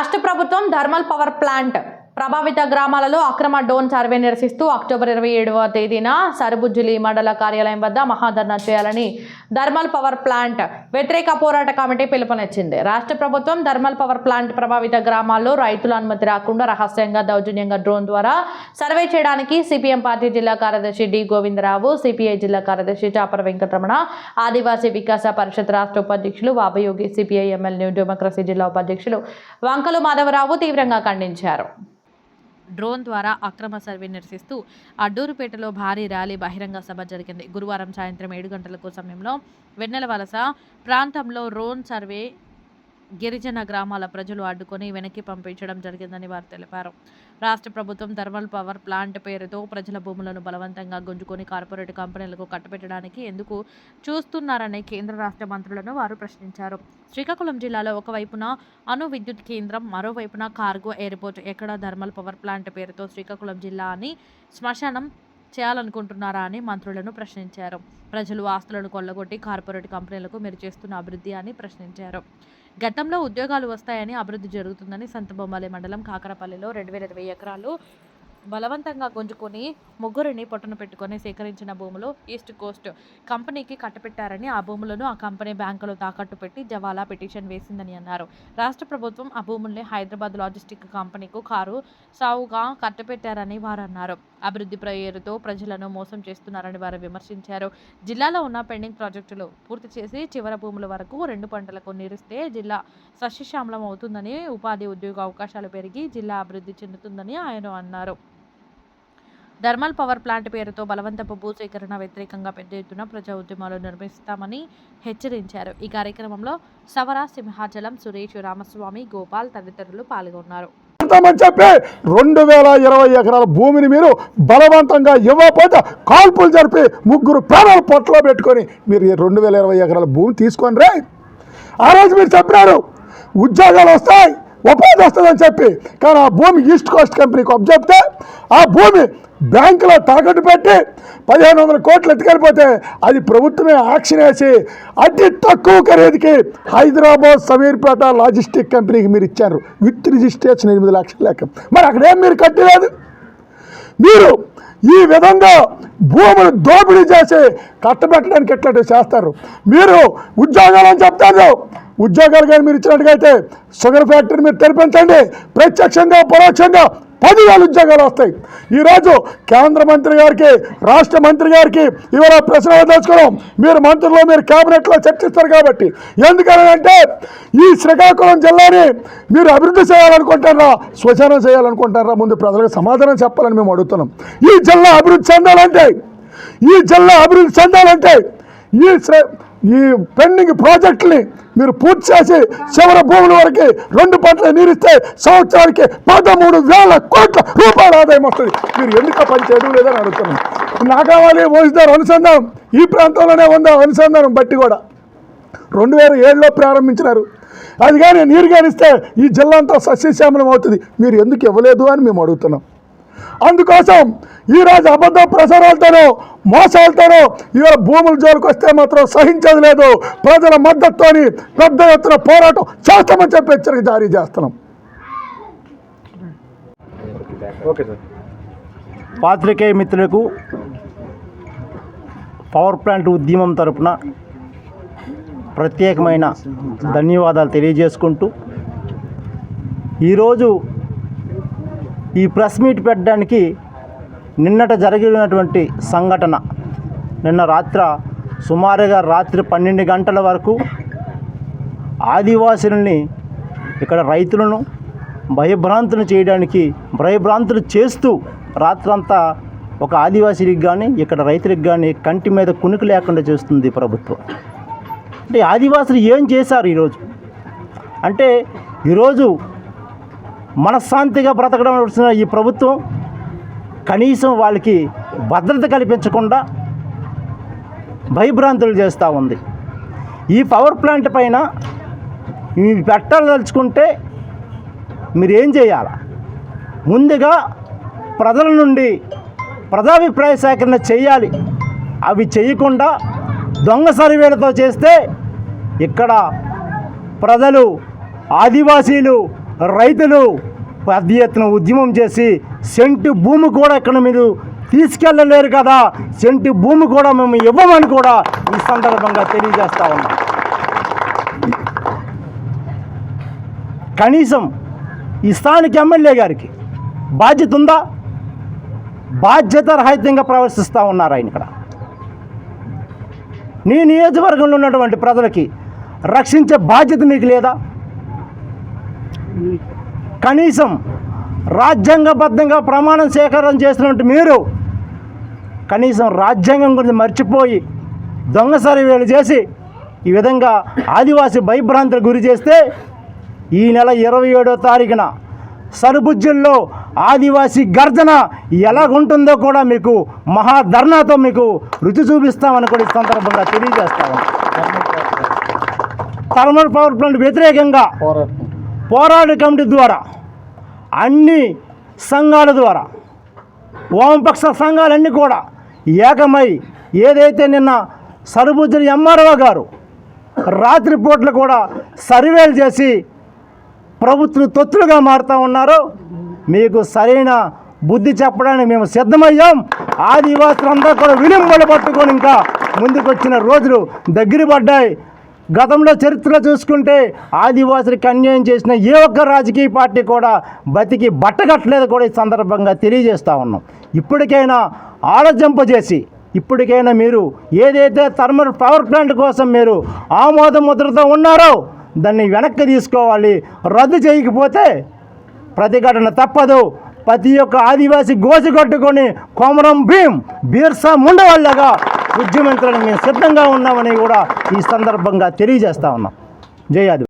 రాష్ట్ర ప్రభుత్వం thermal power plant ప్రభావిత గ్రామాలలో అక్రమ డోన్ సర్వే నిరసిస్తూ అక్టోబర్ ఇరవై ఏడవ తేదీన సరుబుజ్జులి మండల కార్యాలయం వద్ద మహాధర్నా చేయాలని థర్మల్ పవర్ ప్లాంట్ వ్యతిరేక పోరాట కమిటీ పిలుపునిచ్చింది. రాష్ట్ర ప్రభుత్వం థర్మల్ పవర్ ప్లాంట్ ప్రభావిత గ్రామాల్లో రైతుల అనుమతి రాకుండా రహస్యంగా దౌర్జన్యంగా డ్రోన్ ద్వారా సర్వే చేయడానికి సిపిఎం పార్టీ జిల్లా కార్యదర్శి డి గోవిందరావు సిపిఐ జిల్లా కార్యదర్శి చాపర వెంకటరమణ ఆదివాసీ వికాస పరిషత్ రాష్ట్ర ఉపాధ్యక్షులు Babayogi CPI MLA new democracy జిల్లా ఉపాధ్యక్షులు వంకలు మాధవరావు తీవ్రంగా ఖండించారు. డ్రోన్ ద్వారా అక్రమ సర్వే నిరసిస్తూ అడ్డూరుపేటలో భారీ ర్యాలీ బహిరంగ సభ జరిగింది. గురువారం సాయంత్రం ఏడు గంటలకు సమయంలో వెన్నెల వలస ప్రాంతంలో డ్రోన్ సర్వే గిరిజన గ్రామాల ప్రజలు అడ్డుకొని వెనక్కి పంపించడం జరిగిందని వారు తెలిపారు. రాష్ట్ర ప్రభుత్వం థర్మల్ పవర్ ప్లాంట్ పేరుతో ప్రజల భూములను బలవంతంగా గుంజుకొని కార్పొరేట్ కంపెనీలకు కట్టబెట్టడానికి ఎందుకు చూస్తున్నారనే కేంద్ర రాష్ట్ర మంత్రులను వారు ప్రశ్నించారు. శ్రీకాకుళం జిల్లాలో ఒకవైపున అణు విద్యుత్ కేంద్రం మరోవైపున కార్గో ఎయిర్పోర్ట్. ఎక్కడ థర్మల్ పవర్ ప్లాంట్ పేరుతో శ్రీకాకుళం జిల్లా అని శ్మశానం చేయాలనుకుంటున్నారా అని మంత్రులను ప్రశ్నించారు. ప్రజలు ఆస్తులను కొల్లగొట్టి కార్పొరేట్ కంపెనీలకు మీరు చేస్తున్న అభివృద్ధి అని ప్రశ్నించారు. గతంలో ఉద్యోగాలు వస్తాయని అభివృద్ధి జరుగుతుందని సంతబొమ్మాలి మండలం కాకరపల్లిలో రెండు వేల ఇరవై ఎకరాలు బలవంతంగా గుంజుకొని ముగ్గురిని పొట్టను పెట్టుకొని సేకరించిన భూములు ఈస్ట్ కోస్ట్ కంపెనీకి కట్టపెట్టారని ఆ భూములను ఆ కంపెనీ బ్యాంకులో తాకట్టు పెట్టి జవాలా పిటిషన్ వేసిందని అన్నారు. రాష్ట్ర ప్రభుత్వం ఆ భూముల్ని హైదరాబాద్ లాజిస్టిక్ కంపెనీకు కారు సావుగా కట్టపెట్టారని వారు అన్నారు. అభివృద్ధి పేరుతో ప్రజలను మోసం చేస్తున్నారని వారు విమర్శించారు. జిల్లాలో ఉన్న పెండింగ్ ప్రాజెక్టులు పూర్తి చేసి చివరి భూముల వరకు రెండు పంటలకు నీరిస్తే జిల్లా సస్యశ్యామలం అవుతుందని ఉపాధి ఉద్యోగ అవకాశాలు పెరిగి జిల్లా అభివృద్ధి చెందుతుందని ఆయన అన్నారు. థర్మల్ పవర్ ప్లాంట్ పేరుతో బలవంతపు భూసేకరణ వ్యతిరేకంగా పెద్ద ఎత్తున ప్రజా ఉద్యమాలు నిర్వహిస్తామని హెచ్చరించారు. ఈ కార్యక్రమంలో సవర సింహాచలం సురేష్ రామస్వామి గోపాల్ తదితరులు పాల్గొన్నారు. ఇస్తామని చెప్పి రెండు వేల ఇరవై ఎకరాల భూమిని మీరు బలవంతంగా ఇవ్వకపోతే కాల్పులు జరిపి ముగ్గురు ప్రాణాలు పొట్టలో పెట్టుకొని మీరు రెండు వేల ఇరవై ఎకరాల భూమి తీసుకొని రే. ఆ రోజు మీరు చెప్పినారు ఉద్యోగాలు వస్తాయి ఉపాధి వస్తుందని చెప్పి. కానీ ఆ భూమి ఈస్ట్ కోస్ట్ కంపెనీకి అప్పచెప్తే ఆ భూమి బ్యాంకులో తాకట్టు పెట్టి పదిహేను వందల కోట్లు ఎత్తుకెళ్ళిపోతే అది ప్రభుత్వమే యాక్షన్ వేసి అతి తక్కువ ఖరీదుకి హైదరాబాద్ సమీర్పేట లాజిస్టిక్ కంపెనీకి మీరు ఇచ్చారు. విత్ రిజిస్ట్రేషన్ ఎనిమిది లక్షల లెక్క. మరి అక్కడేం మీరు కట్టలేదు? మీరు ఈ విధంగా భూములు దోపిడీ చేసి కట్టబెట్టడానికి ఎట్లా చేస్తారు? మీరు ఉద్యోగాలు అని చెప్తారు. ఉద్యోగాలు కానీ మీరు ఇచ్చినట్టుగైతే షుగర్ ఫ్యాక్టరీ మీరు తెరిపించండి. ప్రత్యక్షంగా పరోక్షంగా పదివేల ఉద్యోగాలు వస్తాయి. ఈరోజు కేంద్ర మంత్రి గారికి రాష్ట్ర మంత్రి గారికి ఇవాళ ప్రశ్న వదలుచుకోవడం మీరు మంత్రులు మీరు కేబినెట్లో చర్చిస్తారు కాబట్టి. ఎందుకనంటే ఈ శ్రీకాకుళం జిల్లాని మీరు అభివృద్ధి చేయాలనుకుంటారా శ్మశానం చేయాలనుకుంటారా? ముందు ప్రజలకు సమాధానం చెప్పాలని మేము అడుగుతున్నాం. ఈ జిల్లా అభివృద్ధి చెందాలంటే ఈ జిల్లా అభివృద్ధి చెందాలంటే ఈ శ్రే ఈ పెండింగ్ ప్రాజెక్టుని మీరు పూర్తి చేసి చివరి భూముల వరకు రెండు పంటలు నీరిస్తే సంవత్సరానికి పదమూడు వేల కోట్ల రూపాయల ఆదాయం వస్తుంది. మీరు ఎందుకు పని చేయడం లేదని అడుగుతున్నాను. నా కావాలి మోసిదారు అనుసంధానం ఈ ప్రాంతంలోనే ఉందా అనుసంధానం బట్టి కూడా. రెండు వేల ఏడులో ప్రారంభించినారు. అది కానీ నీరు కానిస్తే ఈ జిల్లా అంతా సస్యశ్యామలం అవుతుంది. మీరు ఎందుకు ఇవ్వలేదు అని మేము అడుగుతున్నాం. అందుకోసం ఈరోజు అబద్ధ ప్రసారాలతోనో మోసాలతోనో ఇవాళ భూముల జోలికి వస్తే మాత్రం సహించేది లేదు. ప్రజల మద్దతుతోని పెద్ద ఎత్తున పోరాటం చేస్తామని చెప్పి హెచ్చరిక జారీ చేస్తున్నాం. పాత్రికేయ మిత్రులకు పవర్ ప్లాంట్ ఉద్యమం తరపున ప్రత్యేకమైన ధన్యవాదాలు తెలియజేసుకుంటూ ఈరోజు ఈ ప్రెస్ మీట్ పెట్టడానికి నిన్నట జరిగినటువంటి సంఘటన. నిన్న రాత్ర సుమారుగా రాత్రి పన్నెండు గంటల వరకు ఆదివాసులని ఇక్కడ రైతులను భయభ్రాంతులు చేయడానికి భయభ్రాంతులు చేస్తూ రాత్రంతా ఒక ఆదివాసీలకు కానీ ఇక్కడ రైతులకు కానీ కంటి మీద కునుకు లేకుండా చేస్తుంది ప్రభుత్వం. అంటే ఆదివాసులు ఏం చేశారు ఈరోజు? అంటే ఈరోజు మనశ్శాంతిగా బ్రతకడం వచ్చిన ఈ ప్రభుత్వం కనీసం వాళ్ళకి భద్రత కల్పించకుండా భయభ్రాంతులు చేస్తూ ఉంది. ఈ పవర్ ప్లాంట్ పైన ఇవి పెట్టదలుచుకుంటే మీరు ఏం చేయాలి? ముందుగా ప్రజల నుండి ప్రజాభిప్రాయ సేకరణ చేయాలి. అవి చేయకుండా దొంగ సర్వేలతో చేస్తే ఇక్కడ ప్రజలు ఆదివాసీలు రైతులు పెద్ద ఎత్తున ఉద్యమం చేసి సెంటు భూమి కూడా ఇక్కడ మీరు తీసుకెళ్ళలేరు కదా. సెంటు భూమి కూడా మేము ఇవ్వమని కూడా ఈ సందర్భంగా తెలియజేస్తా ఉన్నాం. కనీసం ఈ స్థానిక ఎమ్మెల్యే గారికి బాధ్యత ఉందా? బాధ్యత రహితంగా ప్రవర్తిస్తూ ఉన్నారు ఆయన ఇక్కడ. నీ నియోజకవర్గంలో ఉన్నటువంటి ప్రజలకి రక్షించే బాధ్యత మీకు లేదా? కనీసం రాజ్యాంగబద్ధంగా ప్రమాణం సేకరణ చేసినట్టు మీరు కనీసం రాజ్యాంగం గురించి మర్చిపోయి దొంగ సర్వేలు చేసి ఈ విధంగా ఆదివాసీ భయభ్రాంతులకు గురి చేస్తే ఈ నెల ఇరవై ఏడో తారీఖున సరుబుజ్జుల్లో ఆదివాసీ గర్జన ఎలాగుంటుందో కూడా మీకు మహాధర్నాతో మీకు రుచి చూపిస్తామని కూడా ఈ సందర్భంగా తెలియజేస్తాము. థర్మల్ పవర్ ప్లాంట్ వ్యతిరేకంగా పోరాట కమిటీ ద్వారా అన్ని సంఘాల ద్వారా వామపక్ష సంఘాలన్నీ కూడా ఏకమై ఏదైతే నిన్న సరుబుజ్జుల ఎంఆర్ఓ గారు రాత్రిపూట్లు కూడా సర్వేలు చేసి ప్రభుత్వం తొత్తులుగా మారుతూ ఉన్నారో మీకు సరైన బుద్ధి చెప్పడానికి మేము సిద్ధమయ్యాం. ఆదివాసులందరూ కూడా విలుంబలు పట్టుకొని ఇంకా ముందుకొచ్చిన రోజులు దగ్గర పడ్డాయి. గతంలో చరిత్ర చూసుకుంటే ఆదివాసులకు అన్యాయం చేసిన ఏ ఒక్క రాజకీయ పార్టీ కూడా బతికి బట్టగట్టలేదు కూడా ఈ సందర్భంగా తెలియజేస్తూ ఉన్నాం. ఇప్పటికైనా ఆలోచింపజేసి ఇప్పటికైనా మీరు ఏదైతే థర్మల్ పవర్ ప్లాంట్ కోసం మీరు ఆమోద ముద్రతో ఉన్నారో దాన్ని వెనక్కి తీసుకోవాలి. రద్దు చేయకపోతే ప్రతిఘటన తప్పదు. ప్రతి ఒక్క ఆదివాసి గోసి కట్టుకొని కోమరం భీం బీర్సా ముండవాళ్ళగా ఉద్యమించడానికి మేము సిద్ధంగా ఉన్నామని కూడా ఈ సందర్భంగా తెలియజేస్తా ఉన్నాం. జయాది